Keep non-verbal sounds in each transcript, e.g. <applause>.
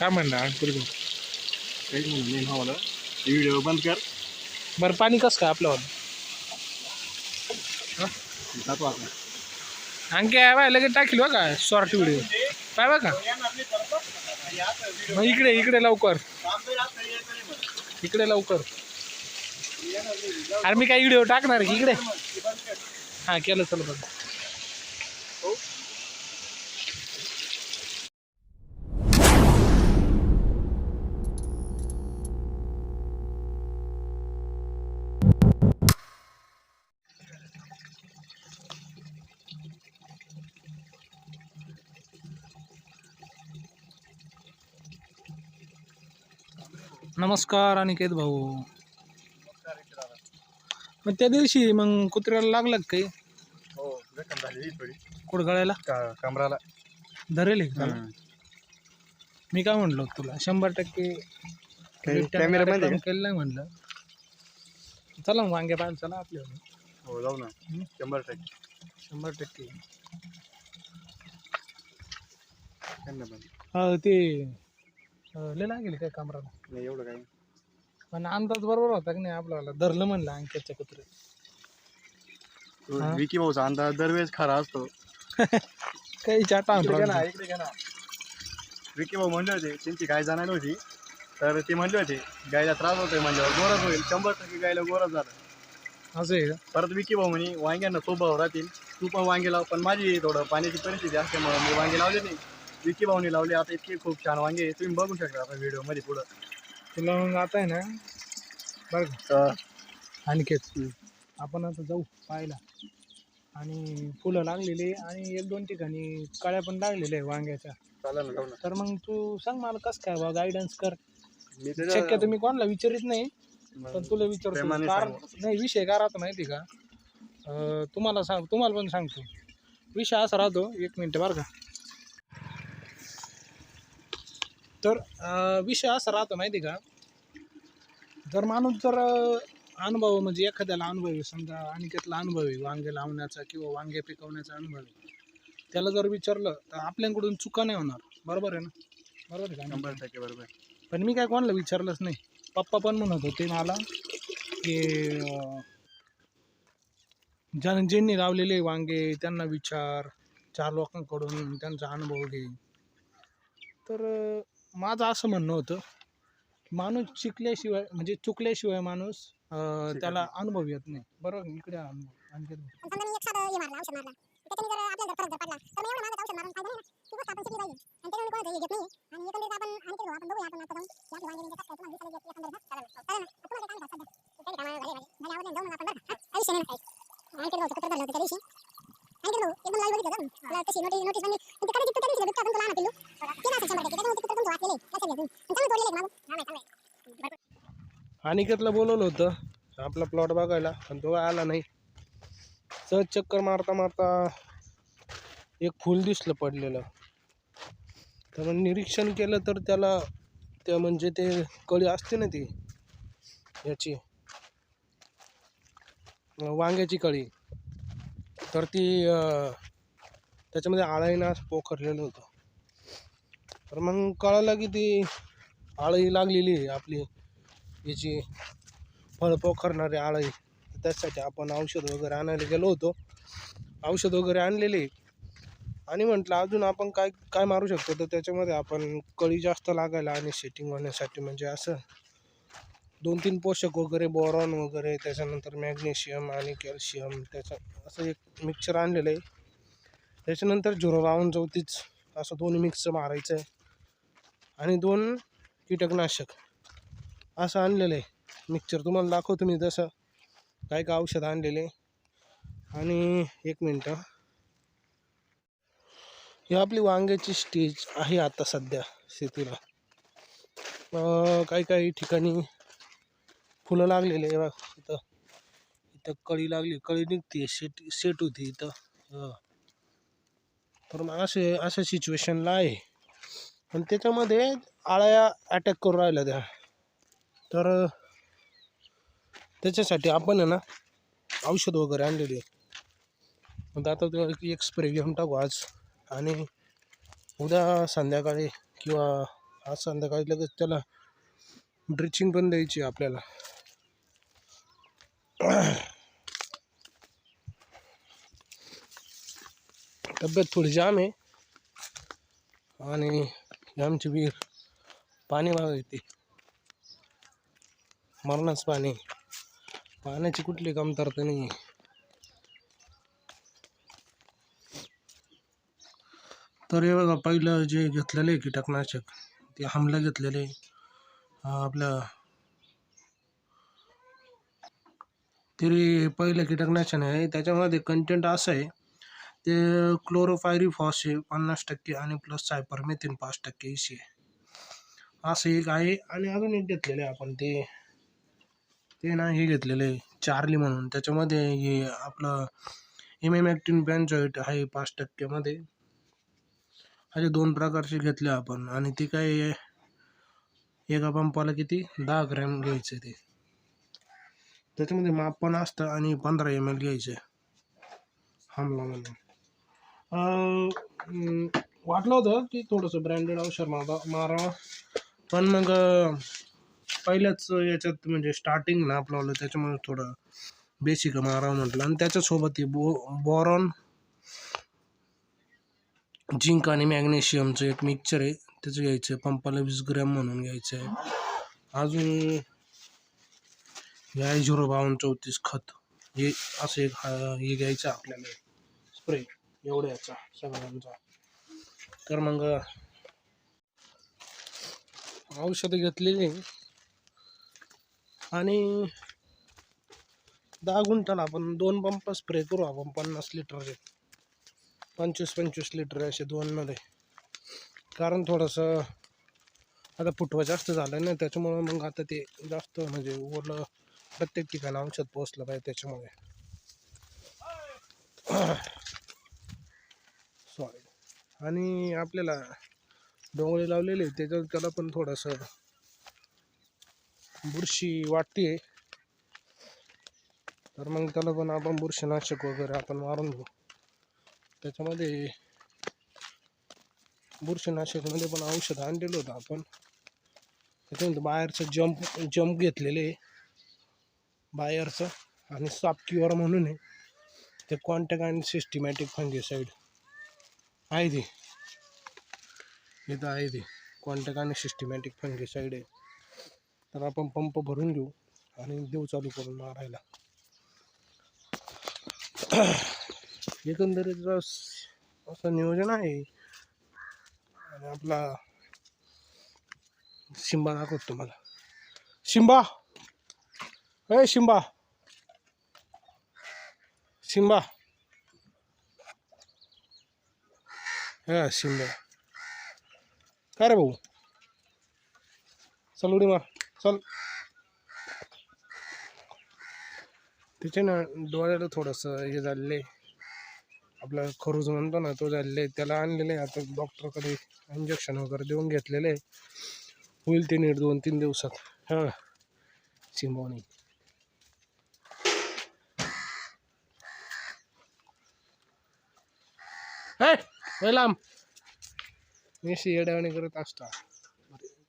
काय म्हणलं अंकुर भाऊ? काहीच म्हणून नाही मला व्हिडिओ बंद कर. बरं पाणी कसं काय आपल्यावर जातो आता अंके बाय लगेच टाकील बघा शॉर्ट व्हिडिओ काय बघा. मग इकडे इकडे लवकर. इकडे लवकर. अरे मी काय व्हिडिओ टाकणार आहे की इकडे? हां केलं चल बघ. नमस्कार अनिकेत भाऊ. मग त्या दिवशी मग कुत्र्याला लागलं का काही? हो जखम झाली थोडी. कुठं गळायला? का कमराला. धरेल त्याला? मी काय म्हणलो तुला शंभर टक्के बिबट्यानं कार्यक्रम केलं नाही म्हणलं. चला मग वांगे पाहायला चला आपल्या हो जाऊ ना. शंभर टक्के. शंभर टक्के. त्यांना पण. हा, ते लय लागेल काय कामराला? नाही एवढं काही पण अंदाज बरोबर होता की नाही आपल्याला? धरलं म्हणलं अंक्याच्या कुत्रे? विकी भाऊचा अंदाज दरवेळेस खरा असतो. काही चाटा इकडे घे ना इकडे घे ना. विकी भाऊ म्हणले होते त्यांची गाय जाणार नव्हती तर ते म्हणले होते गायला त्रास होतोय म्हणजे गोरच होईल. शंभर टक्के गायला गोरच झालं. असं आहे का? परत विकी भाऊ म्हणे वांग्यांना स्वभाव राहतील. तू पण वांगे लाव पण माझी थोडं पाण्याची परिस्थिती असल्यामुळे मी वांगे लावले नाही. विकी भाऊनी लावले. आता इतके खूप छान वांगे आहे. तुम्ही बघू शकता आता व्हिडिओमध्ये पुढं. तुला मग आता आहे ना बरं का? तर अनिकेत आपण आता जाऊ पाहायला. आणि फुलं लागलेली आणि एक दोन ठिकाणी कळ्या पण लागलेल्या आहे वांग्याच्या. चालेल ना जाऊ ना. तर मग तू सांग मला कसं काय बा गायडन्स कर. मी शक्यतो मी कोणाला विचारित नाही पण तुला विचारतो. प्रेमाने कारण. नाही विषय काय राहतो माहिती का? अं, तुम्हाला सांग तुम्हाला पण सांगतो. विषय असा राहतो एक मिनटं बरं का? तर विषय असा राहतो माहिती का? जर माणूस जर अनुभव म्हणजे एखाद्याला अनुभव आहे समजा अनिकेतला अनुभव आहे वांगे लावण्याचा किंवा वांगे पिकवण्याचा अनुभव आहे. त्याला जर विचारलं तर आपल्याकडून चुका नाही होणार. बरोबर आहे ना? बरोबर आहे का? शंभर टक्के बरोबर पण मी काय कोणाला विचारलंच नाही. पप्पा पण म्हणत होते मला की ज्या ज्यांनी लावलेले वांगे त्यांना विचार चार लोकांकडून त्यांचा अनुभव घे. तर माझं असं म्हणणं होतं की माणूस शिकल्याशिवाय म्हणजे चुकल्याशिवाय माणूस अं, त्याला अनुभव येत नाही. बरोबर इकडे अनुभव आणखी पण समजा मी एक साधं हे मारलं औषध मारलं. त्याच्याने जर आपल्याला जर फरक जर पडला तर मग एवढं मागत औषध मारून फायदा नाही ना ती गोष्ट आपण शिकली पाहिजे. आणि त्याच्यामुळे कोणाचं हे घेत नाही आणि एकंदरीत आपण आणि ते आपण बघूया आपण आता जाऊन या आपली वांगे म्हणजे कसं काय तुम्हाला दिसायला घेत एकंदरीत चालेल ना. चालेल ना. तुम्हाला काय काम सध्या? काही कामाला झाले झाले आवडले जाऊन आपण बरं का आयुष्य नाही काही. धरलं होतं त्या दिवशी. एकदम लाल बघितलं जाऊन मला तशी नोटीस नोटीस म्हणजे ते कधी त्या दिवशी बिबटा पण तुला आणा पिल्लू ते ना शंभर टक्के त्याच्यामुळे ते कुत्र तुमचं वाचलेलं आहे लक्षात घ्या तुम्ही आणि चांगलं तोडलेलं आहे मागून अनिकेतला बोलवलं होतं आपला प्लॉट बघायला पण तो आला नाही सहज चक्कर मारता मारता एक फूल दिसलं पडलेलं तर मग निरीक्षण केलं तर त्याला त्या म्हणजे ते कळी असते ना ती याची वांग्याची कळी तर ती त्याच्यामध्ये आळाईनं असं पोखरलेलं होतं. तर मग कळालं की ती आळी लागलेली आहे आपली. याची फळ पोखरणारी आळी त्यासाठी आपण औषध वगैरे आणायला गेलो होतो. औषध वगैरे आणलेली आणि म्हटलं अजून आपण काय काय मारू शकतो? तर त्याच्यामध्ये आपण कळी जास्त लागायला आणि सेटिंग होण्यासाठी म्हणजे असं दोन तीन पोषक वगैरे बोरॉन वगैरे त्याच्यानंतर मॅग्नेशियम आणि कॅल्शियम त्याचं असं एक मिक्सर आणलेलं आहे. त्याच्यानंतर झुरो बावन्न चौतीस असं दोन मिक्स मारायचं आहे. आणि दोन कीटकनाशक असं आणलेलं आहे. मिक्सर तुम्हाला दाखवतो मी तसं. काय काय औषध आणलेले. आणि एक मिनटं ही. आपली वांग्याची स्टेज आहे आता सध्या शेतीला. काही काही ठिकाणी फुलं लागलेले आहे बघ. इथं इथं कळी लागली कळी निघते शेट सेट होती इथं. तर मग असे अशा सिच्युएशनला आहे. पण त्याच्यामध्ये आळ्या अटॅक करून राहिल्या त्या. तर त्याच्यासाठी आपण आहे ना औषध वगैरे आणलेली आहे. आता एक स्प्रे घेऊन टाकू आज. आणि उद्या संध्याकाळी किंवा आज संध्याकाळी लगेच त्याला ड्रिचिंग पण द्यायची आपल्याला. तब्येत थोडी जाम आहे आणि आमची विहीर पाणी माग येते मरणाच पाणी पाण्याची कुठली कमतरता नाही तर हे बघा पहिलं जे घेतलेलं आहे कीटकनाशक ते हमला घेतलेले आपलं तरी पहिलं कीटकनाशक आहे. त्याच्यामध्ये कंटेंट असं आहे ते क्लोरोफायरिफॉस आहे पन्नास टक्के आणि प्लस सायपरमेथिन पाच टक्के इसी आहे. असं एक आहे. आणि अजून एक घेतलेलं आहे आपण ते ते ना हे घेतलेलं आहे चार्ली म्हणून. त्याच्यामध्ये हे आपलं एम एम ॲक्टिन बँजॉईट आहे पाच टक्क्यामध्ये. असे दोन प्रकारचे घेतले आपण. आणि ते काय एका पंपाला किती? दहा ग्रॅम घ्यायचं ते. त्याच्यामध्ये माप पण असतं आणि पंधरा एम एल घ्यायचं. हमला म्हणून. वाटलं होतं की थोडंसं ब्रँडेड औषध मारा मारावा पण मग पहिल्याच याच्यात म्हणजे स्टार्टिंग ना आपलं त्याच्यामुळे थोडं बेसिक मारावं म्हटलं. आणि त्याच्यासोबत हे बो बॉरॉन जिंक आणि मॅग्नेशियमचं एक मिक्सचर आहे. त्याचं घ्यायचं आहे पंपाला वीस ग्रॅम म्हणून घ्यायचं आहे. अजून या झिरो बावन्न चौतीस खत हे असं एक हे घ्यायचं आपल्याला. स्प्रे एवढ्याचा सगळ्यांचा. तर मग औषधं घेतलेली. आणि दहा गुंठाला आपण दोन पंप स्प्रे करू आपण पन्नास लिटरचे पंचवीस पंचवीस लिटर असे दोनमध्ये कारण थोडंसं आता फुटवा जास्त झालं ना त्याच्यामुळं मग आता ते जास्त म्हणजे ओलं प्रत्येक ठिकाणी औषध पोहोचलं पाहिजे त्याच्यामुळे. सॉरी आणि आपल्याला डोंगळे लावलेले त्याच्यात त्याला पण थोडंसं बुरशी वाटते. तर मग त्याला पण आपण बुरशीनाशक वगैरे आपण मारून घेऊ. त्याच्यामध्ये बुरशीनाशकमध्ये पण औषध आणलेलं होतं आपण. त्याच्यानंतर बाहेरचं जंप जंप घेतलेले. आहे बायरचं आणि सॉफ्टवेअर म्हणून आहे. ते कॉन्टॅक्ट आणि सिस्टमॅटिक फंगिसाईड आहे ते. इथं आहे ते. कॉन्टॅक्ट आणि सिस्टमॅटिक फंगिसाईड आहे. तर आपण पंप भरून घेऊ आणि देऊ चालू करून मारायला. एकंदरीत असं नियोजन आहे. आणि आपला शिंबा दाखवतो तुम्हाला. शिंबा! अय शिंबा. शिंबा. हा शिंबा. काय रे भाऊ? चल उडी मार. चल. तिचे ना डोळ्याला थोडंसं हे झालेलं आहे. आपला खरूज म्हणतो ना तो झालेला आहे. त्याला आणलेलं आहे. आता डॉक्टरकडे इंजेक्शन वगैरे देऊन घेतलेलं आहे. होईल ते नीट दोन तीन दिवसात. हां. चिंबवणी हे वय लांब. मी येड्यावाणी करत असता.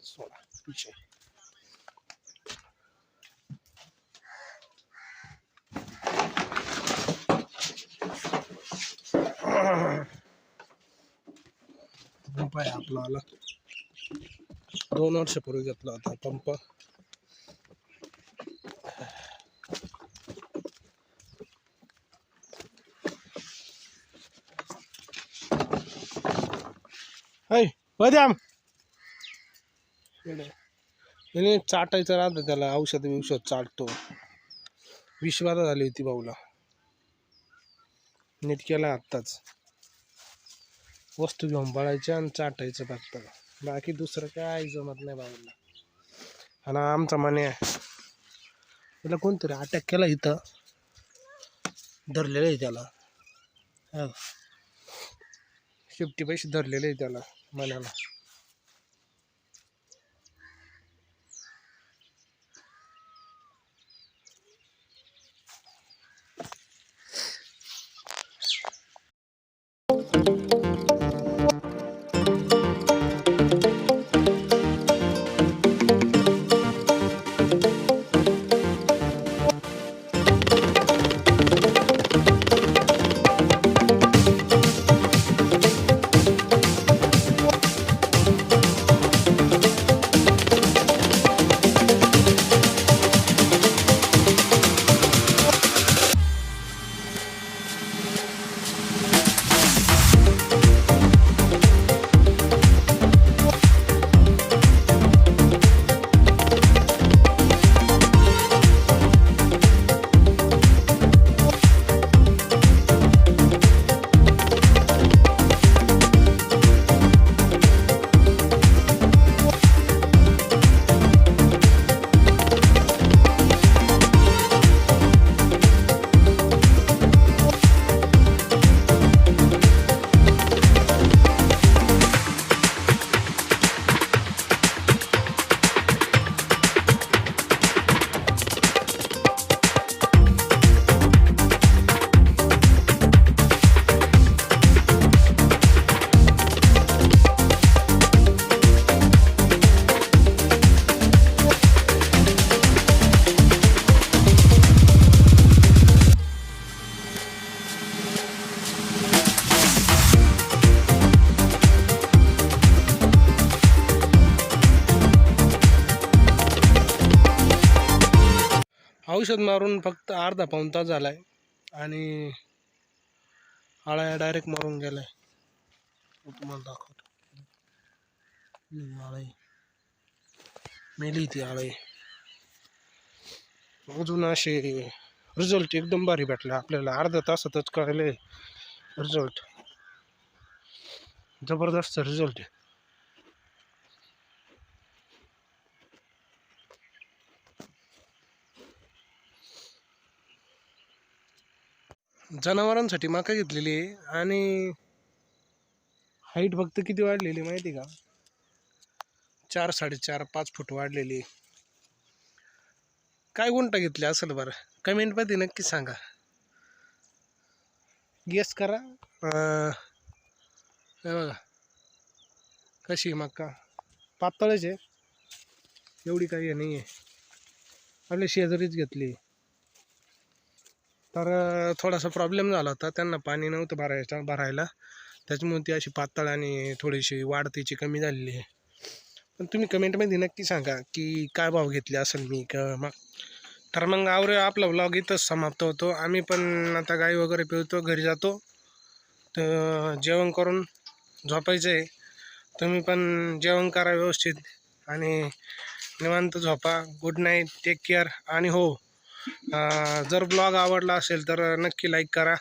सोडा विषय. <coughs> पंप आहे आपला आला. दोन वर्षापूर्वी घेतला होता पंप. ऐ बद्याम त्याने चाटायचं राहतं त्याला औषध बिवषध चाटतो. विषबाधा झाली होती भाऊला. नीट केला आत्ताच. वस्तू घेऊन पळायच्या आणि चाटायचं फक्त. बाकी दुसरं काय जमत नाही बाबांना आणि आमचा म्हणे त्याला कोणतरी अटॅक केला इथं. धरलेलं आहे त्याला. फिफ्टी पैसे धरलेले आहे त्याला. 慢点吧。औषध मारून फक्त अर्धा पाऊण तास झाला आहे आणि आळ्या डायरेक्ट मारून गेलाय. तुम्हाला दाखवतो. आळाई मेली ती आळाई अजून असे रिझल्ट एकदम भारी भेटला. आपल्याला अर्धा तासातच कळले रिझल्ट जबरदस्त रिझल्ट जनावरांसाठी मका घेतलेली आहे. आणि हाईट फक्त किती वाढलेली आहे माहिती का? चार साडेचार पाच फूट वाढलेली काय गुंटा घेतली असेल बरं? कमेंटमध्ये नक्की सांगा. गेस करा. हे बघा. कशी मक्का? मका पातळच आहे. एवढी काही हे नाही आहे आपल्या शेजारीच घेतली तर थोडासा प्रॉब्लेम झाला होता. त्यांना पाणी नव्हतं भरायचं भरायला. त्याच्यामुळे ती अशी पातळ आणि थोडीशी वाढ तिची कमी झालेली आहे. पण तुम्ही कमेंटमध्ये नक्की सांगा की काय भाव घेतले असेल मी का मग तर मग आवरे आपला ब्लॉग इथंच समाप्त होतो. आम्ही पण आता गाई वगैरे पिवतो घरी जातो. तर जेवण करून झोपायचं आहे. तुम्ही पण जेवण करा व्यवस्थित आणि निवांत झोपा. गुड नाईट टेक केअर आणि हो जर ब्लॉग आवडला असेल तर नक्की लाईक करा.